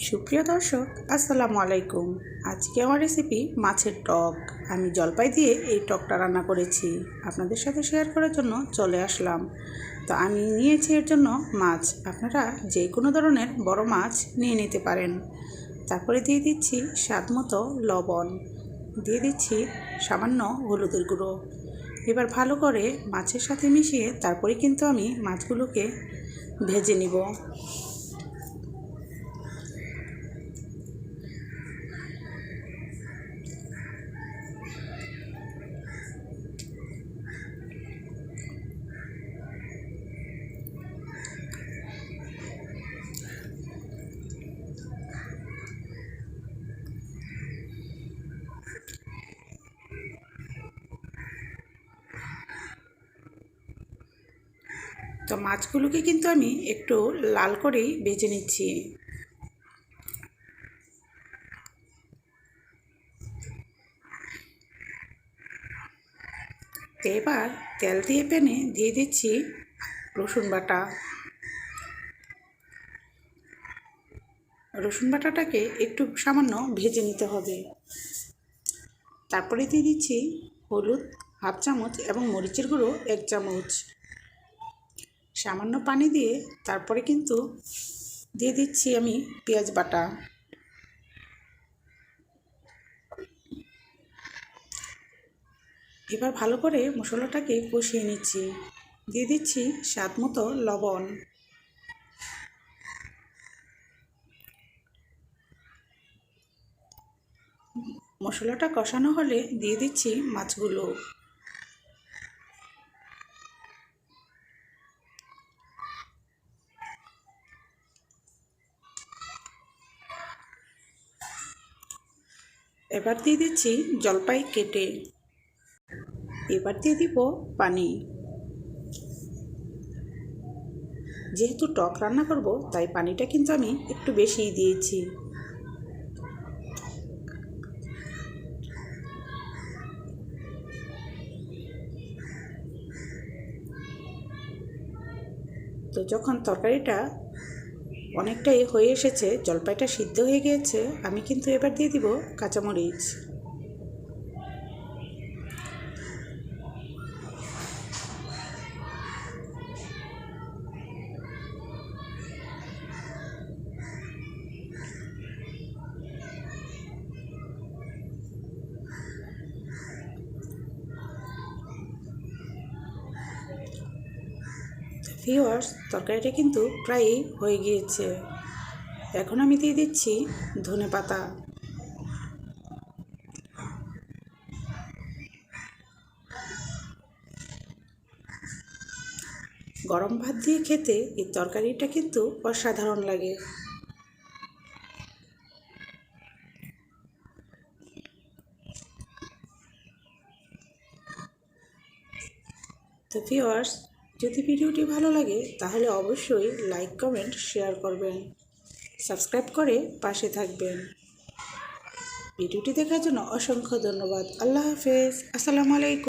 সুপ্রিয় দর্শক, আসসালামু আলাইকুম। আজকে আমার রেসিপি মাছের টক। আমি জলপাই দিয়ে এই টকটা রান্না করেছি। আপনাদের সাথে শেয়ার করার জন্য চলে আসলাম। তো আমি নিয়েছি এর জন্য মাছ। আপনারা যে কোনো ধরনের বড় মাছ নিয়ে নিতে পারেন। তারপরে দিয়ে দিচ্ছি স্বাদ মতো লবণ। দিয়ে দিচ্ছি সামান্য হলুদের গুঁড়ো। এবার ভালো করে মাছের সাথে মিশিয়ে তারপরে কিন্তু আমি মাছগুলোকে ভেজে নিব। তো মাছগুলোকে কিন্তু আমি একটু লাল করেই বেজে নিচ্ছি। এবার তেল দিয়ে প্যানে দিয়ে দিচ্ছি রসুন বাটা। রসুন বাটাটাকে একটু সামান্য ভেজে নিতে হবে। তারপরে দিয়ে দিচ্ছি হলুদ হাফ চামচ এবং মরিচের গুঁড়ো এক চামচ। সামান্য পানি দিয়ে তারপরে কিন্তু দিয়ে দিচ্ছি আমি পেঁয়াজ বাটা। এবার ভালো করে মশলাটাকে কষিয়ে নিচ্ছি। দিয়ে দিচ্ছি স্বাদ মতো লবণ। মশলাটা কষানো হলে দিয়ে দিচ্ছি মাছগুলো। এবার দিয়ে দিচ্ছি জলপাই কেটে। এবার দিয়ে দিব পানি। যেহেতু টক রান্না করব, তাই পানিটা কিন্তু আমি একটু বেশিই দিয়েছি। তো যখন তরকারিটা অনেকটাই হয়ে এসেছে জলপাইটা সিদ্ধ হয়ে গিয়েছে আমি কিন্তু এবার দিয়ে দিব কাঁচামরিচ। ভিওয়ার্স তরকারিটা কিন্তু প্রায়ই হয়ে গিয়েছে। এখন আমি দিয়ে দিচ্ছি ধনে পাতা। গরম ভাত দিয়ে খেতে এই তরকারিটা কিন্তু অসাধারণ লাগে। তো ভিওয়ার্স যদি ভিডিওটি ভালো লাগে, তাহলে অবশ্যই লাইক, কমেন্ট, শেয়ার করবেন। সাবস্ক্রাইব করে পাশে থাকবেন। ভিডিওটি দেখার জন্য অসংখ্য ধন্যবাদ। আল্লাহ হাফেজ। আসসালামু আলাইকুম।